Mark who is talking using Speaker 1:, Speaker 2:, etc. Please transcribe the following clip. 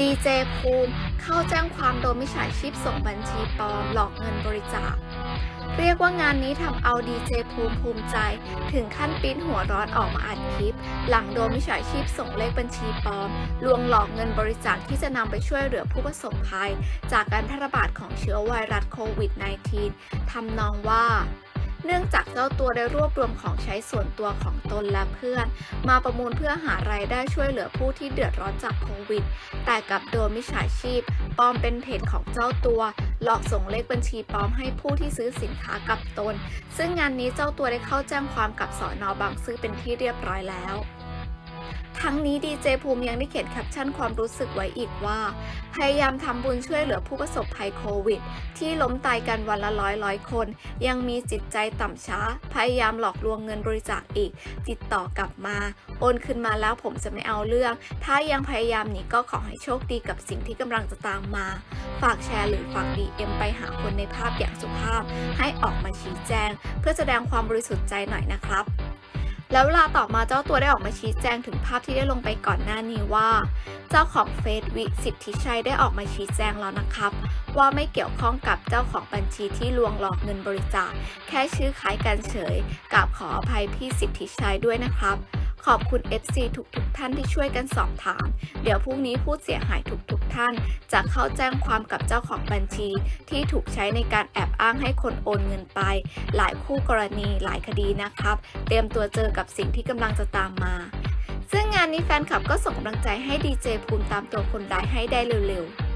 Speaker 1: ดีเจภูมิเข้าแจ้งความโดนมิจฉาชีพส่งบัญชีปลอมหลอกเงินบริจาค เรียกว่างานนี้ทำเอาดีเจภูมิภูมิใจ ถึงขั้นปิ้นหัวร้อนออกมาอัดคลิป หลังโดนมิจฉาชีพส่งเลขบัญชีปลอม ลวงหลอกเงินบริจาคที่จะนำไปช่วยเหลือผู้ประสบภัย จากการแพร่ระบาดของเชื้อไวรัสโควิด -19 ทำนองว่า เนื่องจากเจ้าตัวได้รวบรวมของใช้ส่วนตัวของตนและเพื่อน มาประมูลเพื่อหารายได้ช่วยเหลือผู้ที่เดือดร้อนจากโควิด แต่กับโดนมิจฉาชีพปลอมเป็นเพจของเจ้าตัว หลอกส่งเลขบัญชีปลอมให้ผู้ที่ซื้อสินค้ากับตน ซึ่งงานนี้เจ้าตัวได้เข้าแจ้งความกับสอนอบางซื่อเป็นที่เรียบร้อยแล้ว ทั้งนี้ดีเจภูมิยังได้เขียนแคปชั่นความรู้สึกไว้อีกว่า พยายามทำบุญช่วยเหลือผู้ประสบภัยโควิด ที่ล้มตายกันวันละร้อยร้อยคน ยังมีจิตใจต่ำช้า พยายามหลอกลวงเงินบริจาคอีก ติดต่อกลับมา โอนคืนมาแล้วผมจะไม่เอาเรื่อง ถ้ายังพยายามหนีก็ขอให้โชคดีกับสิ่งที่กำลังจะตามมา ฝากแชร์หรือฝาก DM ไปหาคนในภาพอย่างสุภาพ ให้ออกมาชี้แจง เพื่อแสดงความบริสุทธิ์ใจหน่อยนะครับ แล้วเวลาต่อมาเจ้าตัวได้ออกมาชี้แจงถึงภาพที่ได้ลงไปก่อนหน้านี้ว่า เจ้าของเฟซวิสิทธิชัยได้ออกมาชี้แจงแล้วนะครับ ว่าไม่เกี่ยวข้องกับเจ้าของบัญชีที่ลวงหลอกเงินบริจาคแค่ชื่อคล้ายกันเฉยกับขออภัยพี่สิทธิชัยด้วยนะครับ ขอบคุณ FC ทุกๆทท่านที่ช่วยกันสอบถาม เดี๋ยวพรุ่งนี้ผู้เสียหายทุกๆทท่าน จะเข้าแจ้งความกับเจ้าของบัญชี ที่ถูกใช้ในการแอบอ้างให้คนโอนเงินไป หลายคู่กรณีหลายคดีนะครับ เตรียมตัวเจอกับสิ่งที่กำลังจะตามมา ซึ่งงานนี้แฟนคลับก็ส่งกำลังใจให้ดีเจภูมิตามตัวคนร้ายให้ได้เร็วๆ